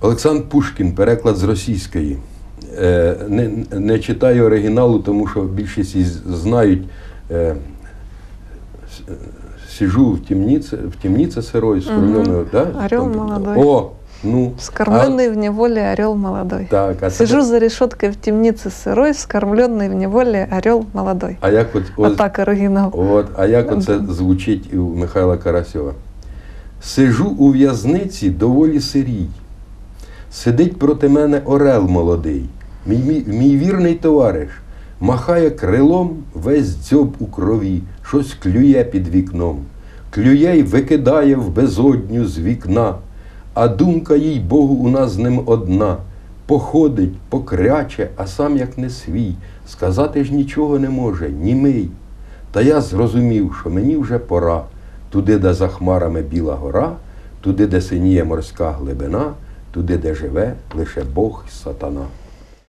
Олександр Пушкін, переклад з російської. Е, Не, не читаю оригіналу, тому що більшість із знають. е, с- е, Сижу в темнице, в темнице сырой, скормленную, да? Орел Там- молодой. О, ну. Вскормленный в неволе орел молодой. А, так, а це- Сижу за решеткой в темнице сырой, вскормленный в неволе орел молодой. А як от, А от, так оригінал. от, а як Ну, оце да. звучить і у Михайла Карасьова? Сижу у в'язниці доволі сирій. Сидить проти мене орел молодий, мій, мій, мій вірний товариш, махає крилом весь дзьоб у крові, щось клює під вікном, клює й викидає в безодню з вікна, а думка їй Богу у нас з ним одна. Походить, покряче, а сам як не свій, сказати ж нічого не може, німий. Та я зрозумів, що мені вже пора, туди, де за хмарами біла гора, туди, де синіє морська глибина, туди, де живе лише Бог і сатана.